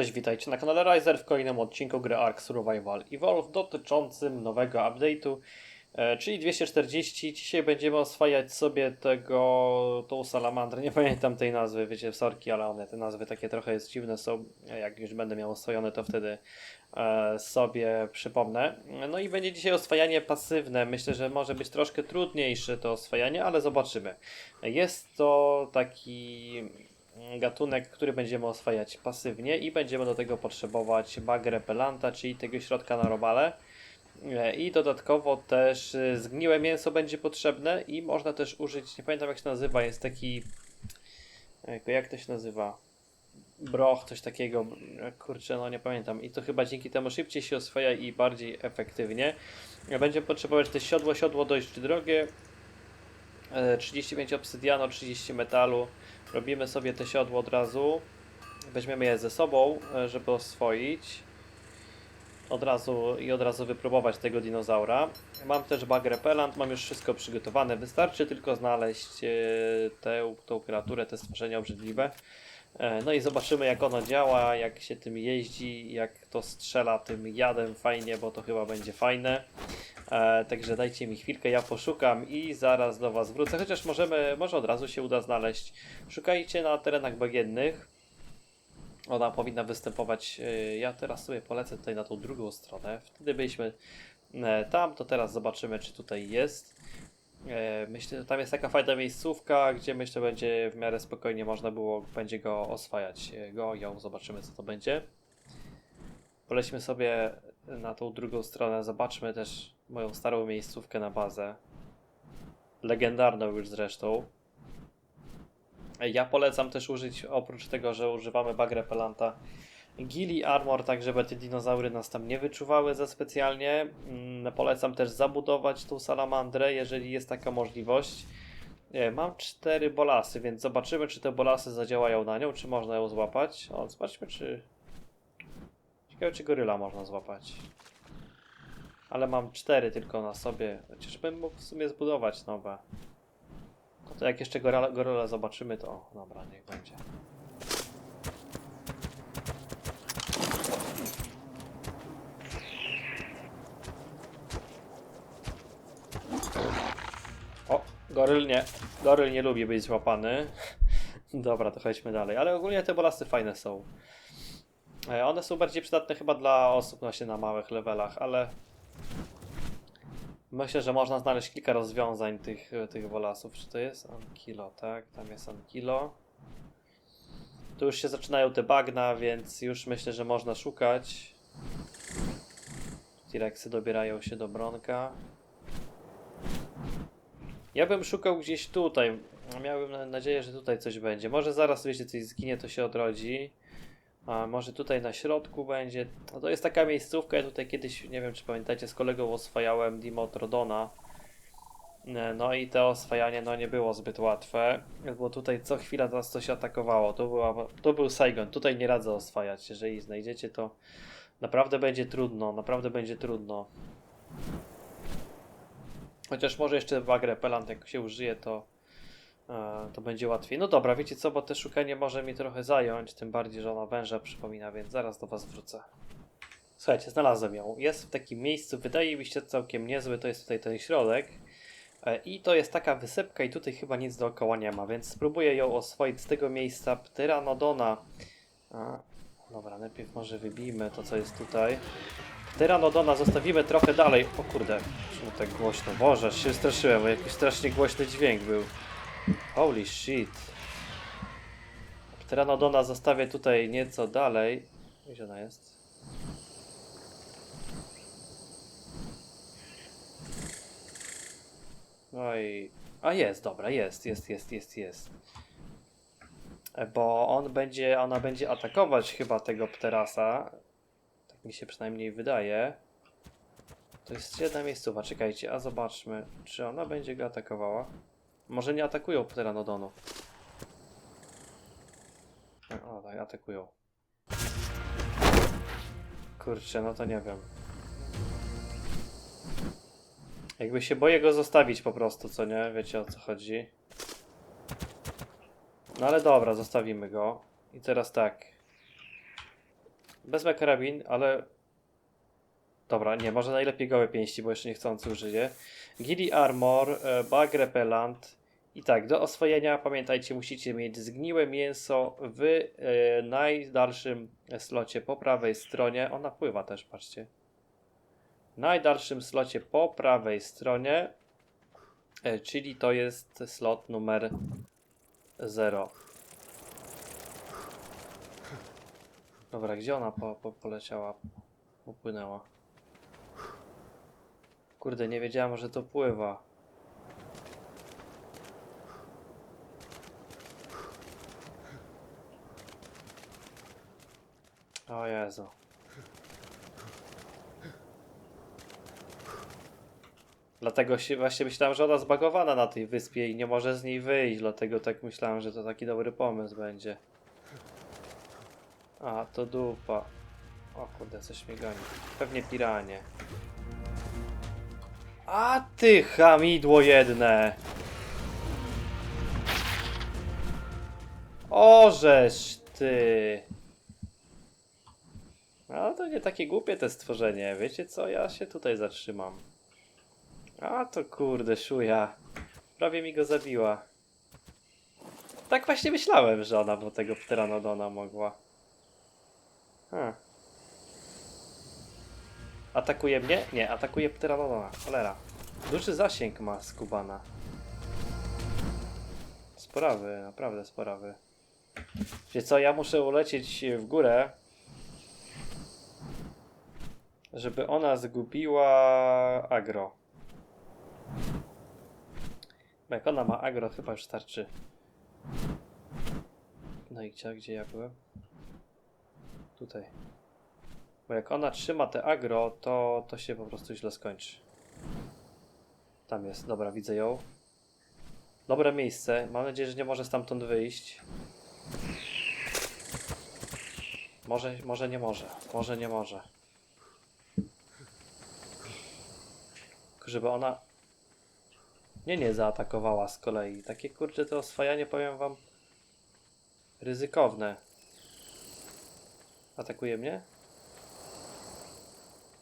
Cześć, witajcie na kanale Riser w kolejnym odcinku gry Ark Survival Evolve dotyczącym nowego update'u, e, czyli 240. Dzisiaj będziemy oswajać sobie tego, tą salamandrę, nie pamiętam tej nazwy, wiecie, sorki, ale one, te nazwy takie trochę jest dziwne są, jak już będę miał oswojone to wtedy e, sobie przypomnę. No i będzie dzisiaj oswajanie pasywne, myślę, że może być troszkę trudniejsze to oswajanie, ale zobaczymy. Jest to taki gatunek, który będziemy oswajać pasywnie i będziemy do tego potrzebować bug repelanta, czyli tego środka na robale. E, I dodatkowo też e, zgniłe mięso będzie potrzebne i można też użyć, nie pamiętam jak się nazywa, jest taki, jak- to się nazywa? Broch, coś takiego, E, kurczę, no nie pamiętam. I to chyba dzięki temu szybciej się oswaja i bardziej efektywnie. Będziemy potrzebować też siodło, siodło dość drogie, E, 35 obsydianu, 30 metalu. Robimy sobie te siodło od razu. Weźmiemy je ze sobą, e, żeby oswoić. Od razu i od razu wypróbować tego dinozaura. Mam też bug repellant, mam już wszystko przygotowane. Wystarczy tylko znaleźć e, tę, tą kreaturę, te stworzenia obrzydliwe. E, No i zobaczymy jak ono działa, jak się tym jeździ, jak to strzela tym jadem fajnie, bo to chyba będzie fajne. E, także dajcie mi chwilkę, ja poszukam i zaraz do Was wrócę. Chociaż możemy, może od razu się uda znaleźć. Szukajcie na terenach bagiennych. Ona powinna występować. e, Ja teraz sobie polecę tutaj na tą drugą stronę. Wtedy byliśmy e, tam, to teraz zobaczymy, czy tutaj jest. E, Myślę, że tam jest taka fajna miejscówka, gdzie myślę będzie w miarę spokojnie można było będzie go oswajać. e, Go, ją, zobaczymy co to będzie. Polećmy sobie na tą drugą stronę, zobaczmy też moją starą miejscówkę na bazę. Legendarną już zresztą. Ja polecam też użyć, oprócz tego, że używamy bug repellanta, Gili Armor, tak żeby te dinozaury nas tam nie wyczuwały za specjalnie. Mm, Polecam też zabudować tą salamandrę, jeżeli jest taka możliwość. Mam cztery bolasy, więc zobaczymy, czy te bolasy zadziałają na nią, czy można ją złapać. O, zobaczmy, czy... Ciekawe, czy goryla można złapać. Ale mam cztery tylko na sobie. Chociaż bym mógł w sumie zbudować nowe. No to jak jeszcze goryla, goryla zobaczymy, to dobra, niech będzie. O, goryl nie. Goryl nie lubi być złapany. Dobra, to chodźmy dalej. Ale ogólnie te bolasy fajne są. E, One są bardziej przydatne chyba dla osób właśnie na małych levelach, ale myślę, że można znaleźć kilka rozwiązań tych, tych wolasów. Czy to jest Ankilo, tak? Tam jest Ankilo. Tu już się zaczynają te bagna, więc już myślę, że można szukać. T-Rexy dobierają się do Bronka. Ja bym szukał gdzieś tutaj. Miałem na- nadzieję, że tutaj coś będzie. Może zaraz, wiecie, coś zginie, to się odrodzi. A może tutaj na środku będzie. No to jest taka miejscówka. Ja tutaj kiedyś, nie wiem czy pamiętacie, z kolegą oswajałem Dimotrodona. E, No i to oswajanie no nie było zbyt łatwe, bo tutaj co chwila nas coś atakowało. To, była, to był Saigon. Tutaj nie radzę oswajać. Jeżeli znajdziecie to naprawdę będzie trudno. Naprawdę będzie trudno. Chociaż może jeszcze bug repellant jak się użyje to e, to będzie łatwiej. No dobra, wiecie co, bo te szukanie może mi trochę zająć, tym bardziej, że ona węża przypomina, więc zaraz do was wrócę. Słuchajcie, znalazłem ją. Jest w takim miejscu, wydaje mi się całkiem niezły, to jest tutaj ten środek. E, I to jest taka wysypka i tutaj chyba nic dookoła nie ma, więc spróbuję ją oswoić z tego miejsca Pteranodona. A, dobra, najpierw może wybijmy to, co jest tutaj. Pteranodona zostawimy trochę dalej. O kurde, czemu tak głośno? Boże, się straszyłem, bo jakiś strasznie głośny dźwięk był. Holy shit. Pteranodona zostawię tutaj nieco dalej. Gdzie ona jest? Oj. A jest, dobra, jest, jest, jest, jest, jest. E, Bo on będzie, ona będzie atakować chyba tego pterasa. Mi się przynajmniej wydaje. To jest jedna miejscowa, czekajcie, a zobaczmy, czy ona będzie go atakowała. Może nie atakują pteranodonu. O, tak, atakują. Kurczę, no to nie wiem. Jakby się boję go zostawić po prostu, co nie? Wiecie o co chodzi. No ale dobra, zostawimy go. I teraz tak. Wezmę karabin, ale... Dobra, nie, może najlepiej gołe pięści, bo jeszcze niechcący użyję. Gilly Armor, e, Bug Repellent. I tak, do oswojenia pamiętajcie, musicie mieć zgniłe mięso w e, najdalszym slocie po prawej stronie. Ona pływa też, patrzcie. W najdalszym slocie po prawej stronie, e, czyli to jest slot numer 0. Dobra, gdzie ona po, po, poleciała? Upłynęła. Kurde, nie wiedziałam, że to pływa. O Jezu. Dlatego się właśnie myślałem, że ona zbagowana na tej wyspie i nie może z niej wyjść, dlatego tak myślałem, że to taki dobry pomysł będzie. A, to dupa. O kurde, coś mnie. Pewnie piranie. A ty hamidło jedne! Ożeż ty! No to nie takie głupie te stworzenie. Wiecie co? Ja się tutaj zatrzymam. A to kurde, szuja. Prawie mi go zabiła. Tak właśnie myślałem, że ona bo tego pteranodona mogła. Hmm. Atakuje mnie? Nie, atakuje pteranodona. Cholera. Duży zasięg ma skubana. Sporawy, naprawdę sporawy. Wiecie co, ja muszę ulecieć w górę, żeby ona zgubiła agro. Bo jak ona ma agro, chyba już starczy. No i gdzie, gdzie ja byłem? Tutaj. Bo jak ona trzyma te agro, to, to się po prostu źle skończy. Tam jest, dobra, widzę ją. Dobre miejsce. Mam nadzieję, że nie może stamtąd wyjść. Może, może nie może. Może nie może. Tylko żeby ona nie nie zaatakowała z kolei. Takie kurcze to oswajanie powiem wam ryzykowne. Atakuje mnie?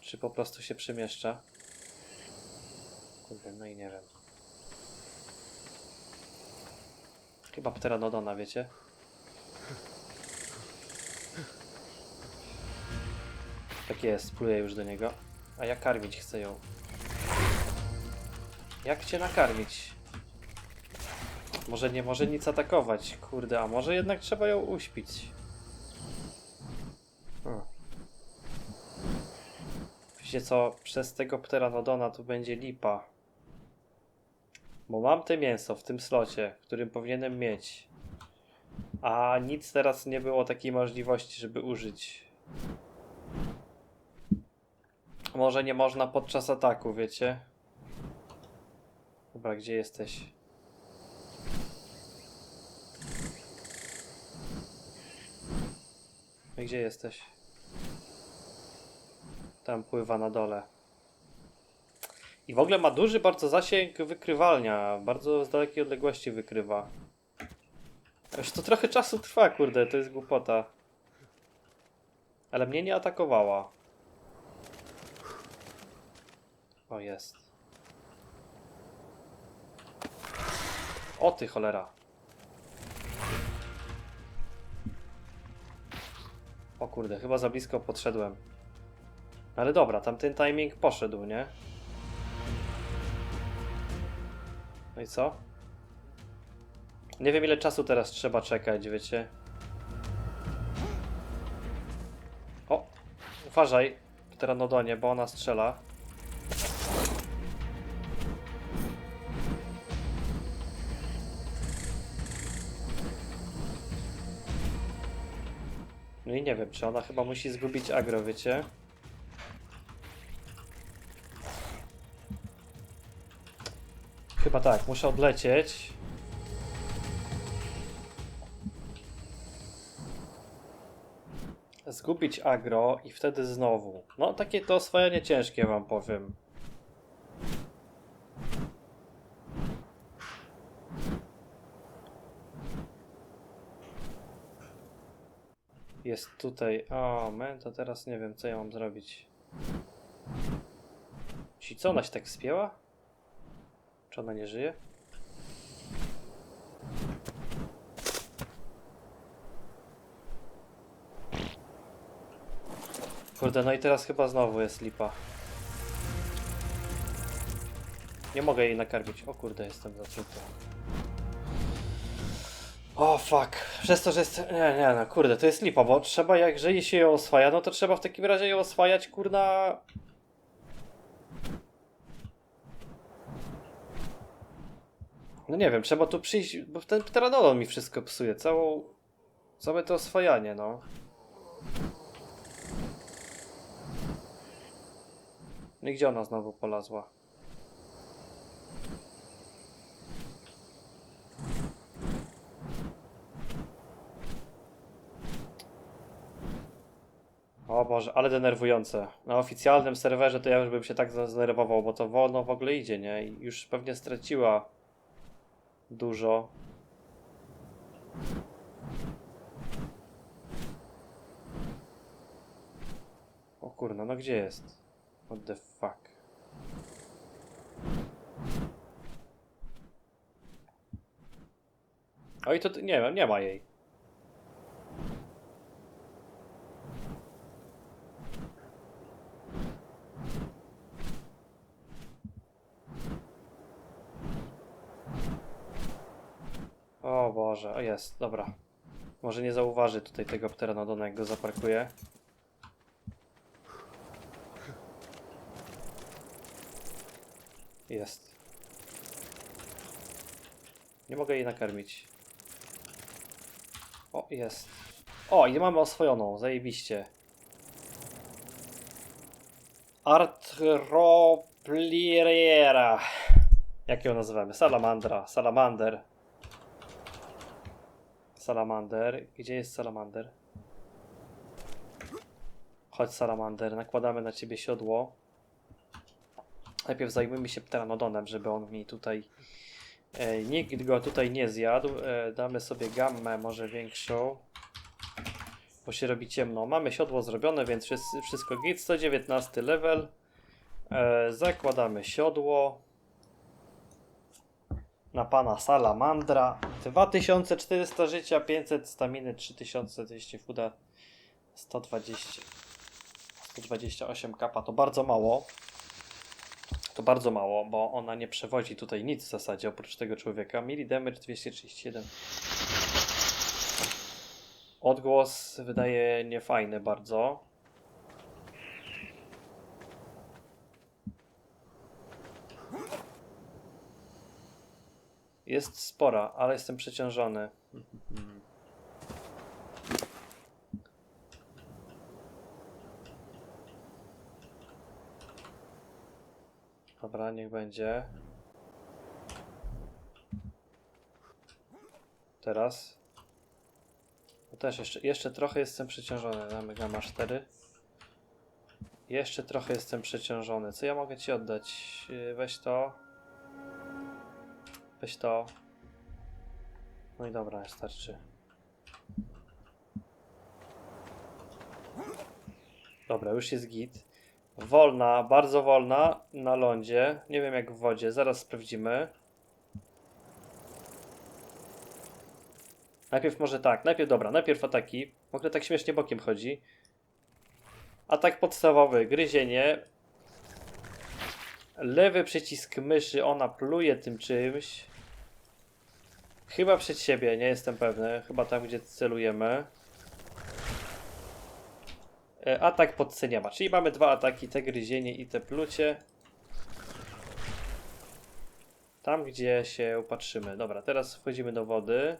Czy po prostu się przemieszcza? Kurde, no i nie wiem. Chyba pteranodona, wiecie? Tak jest, pluję już do niego. A ja karmić chcę ją. Jak cię nakarmić? Może nie może nic atakować, kurde, a może jednak trzeba ją uśpić. Wiecie co, przez tego pteranodona tu będzie lipa. Bo mam te mięso w tym slocie, którym powinienem mieć. A nic teraz nie było takiej możliwości, żeby użyć. Może nie można podczas ataku, wiecie? Dobra, gdzie jesteś? Gdzie jesteś? Tam pływa na dole. I w ogóle ma duży bardzo zasięg wykrywalnia. Bardzo z dalekiej odległości wykrywa. Już to trochę czasu trwa, kurde, to jest głupota. Ale mnie nie atakowała. O, jest. O ty cholera. O kurde, chyba za blisko podszedłem. Ale dobra, tamten timing poszedł, nie? No i co? Nie wiem ile czasu teraz trzeba czekać, wiecie? O! Uważaj, pteranodonie, bo ona strzela. No i nie wiem, czy ona chyba musi zgubić agro, wiecie? Chyba tak, muszę odlecieć. Zgubić agro i wtedy znowu. No, takie to oswajanie ciężkie, wam powiem. Jest tutaj. O, man, to teraz nie wiem, co ja mam zrobić. Ci co, ona się tak wspięła? Czy ona nie żyje? Kurde, no i teraz chyba znowu jest lipa. Nie mogę jej nakarmić. O kurde, jestem zatruty. O fuck. Przez to, że jest... Nie, nie, no kurde, to jest lipa, bo trzeba, jak jeżeli się ją oswaja, no to trzeba w takim razie ją oswajać, kurna... No nie wiem, trzeba tu przyjść, bo ten pteranodon mi wszystko psuje, całą... Całe to oswajanie, no. No i gdzie ona znowu polazła? O Boże, ale denerwujące. Na oficjalnym serwerze to ja już bym się tak zdenerwował, bo to wolno w ogóle idzie, nie? Już pewnie straciła dużo. O kurna, no gdzie jest? What the fuck? Oj, to nie wiem, nie ma jej. O Boże, o jest, dobra. Może nie zauważy tutaj tego pteranodona, jak go zaparkuje. Jest. Nie mogę jej nakarmić. O, jest. O, i mamy oswojoną, zajebiście. Arthropliriera. Jak ją nazywamy? Salamandra, salamander. Salamander. Gdzie jest salamander? Chodź salamander, nakładamy na ciebie siodło. Najpierw zajmujmy się pteranodonem, żeby on mi tutaj e, nikt go tutaj nie zjadł. E, damy sobie gammę może większą. Bo się robi ciemno. Mamy siodło zrobione, więc wszystko git. 119 level. E, zakładamy siodło. Na pana salamandra. 2400 życia, 500 staminy, 3200 fuda, 120. 128 kapa to bardzo mało. To bardzo mało, bo ona nie przewozi tutaj nic w zasadzie oprócz tego człowieka. Mili damage 237. Odgłos wydaje niefajny bardzo. Jest spora, ale jestem przeciążony. Dobra, niech będzie. Teraz. No też jeszcze, jeszcze trochę jestem przeciążony. Damy gamma 4. Jeszcze trochę jestem przeciążony. Co ja mogę ci oddać? Yy, Weź to. Weź to. No i dobra, starczy. Dobra, już jest git. Wolna, bardzo wolna na lądzie. Nie wiem jak w wodzie, zaraz sprawdzimy. Najpierw może tak, najpierw dobra, najpierw ataki. W ogóle tak śmiesznie bokiem chodzi. Atak podstawowy, gryzienie. Lewy przycisk myszy, ona pluje tym czymś. Chyba przed siebie, nie jestem pewny. Chyba tam, gdzie celujemy. E, Atak podceniama, czyli mamy dwa ataki, te gryzienie i te plucie. Tam, gdzie się upatrzymy. Dobra, teraz wchodzimy do wody.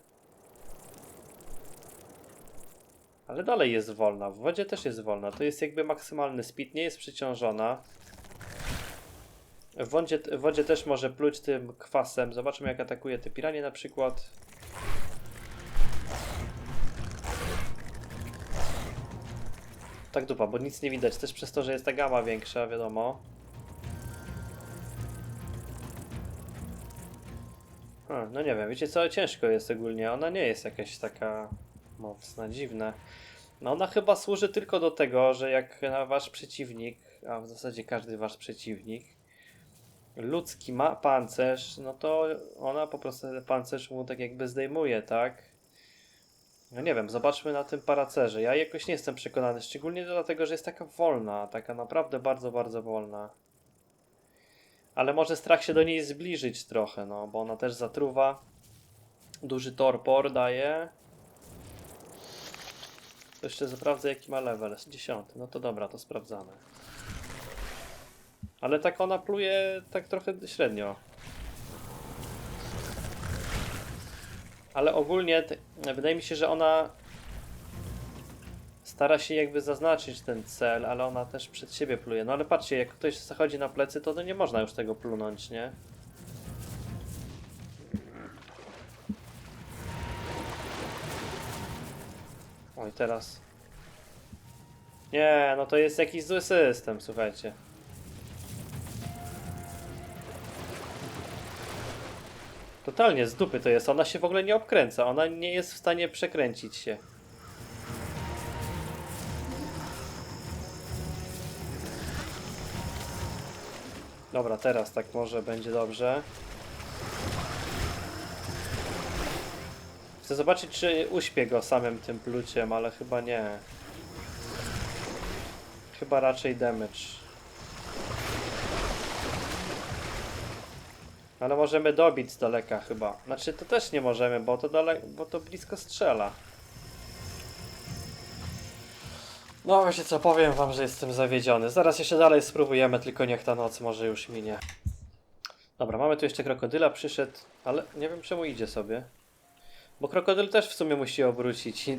Ale dalej jest wolna. W wodzie też jest wolna. To jest jakby maksymalny speed, nie jest przeciążona. W wodzie, w wodzie też może pluć tym kwasem. Zobaczmy jak atakuje te piranie na przykład. Tak dupa, bo nic nie widać. Też przez to, że jest ta gama większa, wiadomo. A, no nie wiem, wiecie co, ciężko jest ogólnie. Ona nie jest jakaś taka mocna, dziwna. No ona chyba służy tylko do tego, że jak wasz przeciwnik, a w zasadzie każdy wasz przeciwnik, ludzki ma pancerz, no to ona po prostu ten pancerz mu tak jakby zdejmuje, tak? No nie wiem, zobaczmy na tym paracerze. Ja jakoś nie jestem przekonany, szczególnie dlatego, że jest taka wolna, taka naprawdę bardzo, bardzo wolna. Ale może strach się do niej zbliżyć trochę, no, bo ona też zatruwa. Duży torpor daje. To jeszcze sprawdzę jaki ma level. 10. No to dobra, to sprawdzamy. Ale tak ona pluje tak trochę średnio. Ale ogólnie wydaje mi się, że ona stara się jakby zaznaczyć ten cel, ale ona też przed siebie pluje. No ale patrzcie, jak ktoś zachodzi na plecy, to nie można już tego plunąć, nie? Oj, teraz. Nie, no to jest jakiś zły system, słuchajcie. Totalnie z dupy to jest. Ona się w ogóle nie obkręca. Ona nie jest w stanie przekręcić się. Dobra, teraz tak może będzie dobrze. Chcę zobaczyć, czy uśpię go samym tym pluciem, ale chyba nie. Chyba raczej damage. Ale możemy dobić z daleka chyba. Znaczy to też nie możemy, bo to, bo to blisko strzela. No właśnie co, powiem wam, że jestem zawiedziony. Zaraz jeszcze dalej spróbujemy, tylko niech ta noc może już minie. Dobra, mamy tu jeszcze krokodyla, przyszedł, ale nie wiem czemu idzie sobie. Bo krokodyl też w sumie musi obrócić.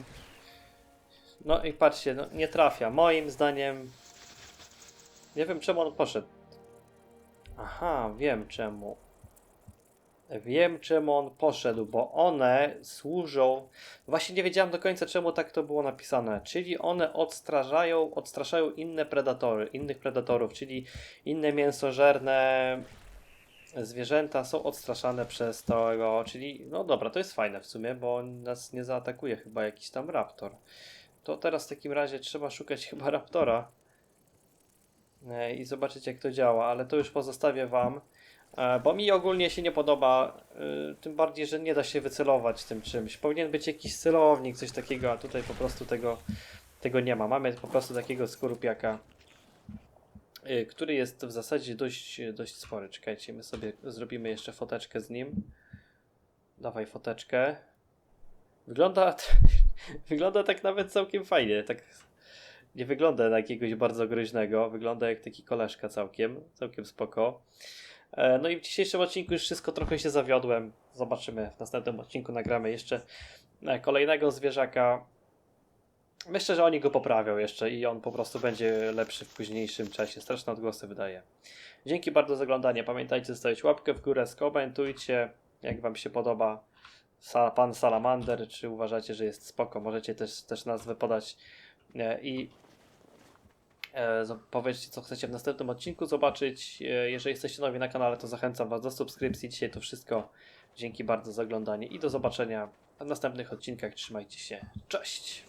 No i patrzcie, no, nie trafia. Moim zdaniem... Nie wiem czemu on poszedł. Aha, wiem czemu. Wiem czemu on poszedł, bo one służą. Właśnie nie wiedziałem do końca czemu tak to było napisane. Czyli one odstraszają, odstraszają inne predatory, innych predatorów, czyli inne mięsożerne zwierzęta są odstraszane przez tego, czyli no dobra, to jest fajne w sumie, bo nas nie zaatakuje chyba jakiś tam raptor. To teraz w takim razie trzeba szukać chyba raptora e, i zobaczyć jak to działa, ale to już pozostawię wam. E, Bo mi ogólnie się nie podoba, y, tym bardziej, że nie da się wycelować tym czymś. Powinien być jakiś celownik, coś takiego, a tutaj po prostu tego, tego nie ma. Mamy po prostu takiego skorupiaka, y, który jest w zasadzie dość, dość spory. Czekajcie, my sobie zrobimy jeszcze foteczkę z nim. Dawaj foteczkę. Wygląda, wygląda tak nawet całkiem fajnie. Tak nie wygląda na jakiegoś bardzo groźnego. Wygląda jak taki koleżka całkiem, całkiem spoko. E, No i w dzisiejszym odcinku już wszystko trochę się zawiodłem. Zobaczymy. W następnym odcinku nagramy jeszcze e, kolejnego zwierzaka. Myślę, że oni go poprawią jeszcze i on po prostu będzie lepszy w późniejszym czasie. Straszne odgłosy wydaje. Dzięki bardzo za oglądanie. Pamiętajcie zostawić łapkę w górę, skomentujcie, jak wam się podoba pan Salamander, czy uważacie, że jest spoko. Możecie też, też nazwę podać e, i Powiedzcie, co chcecie w następnym odcinku zobaczyć. E, Jeżeli jesteście nowi na kanale, to zachęcam Was do subskrypcji. Dzisiaj to wszystko. Dzięki bardzo za oglądanie i do zobaczenia w następnych odcinkach. Trzymajcie się. Cześć!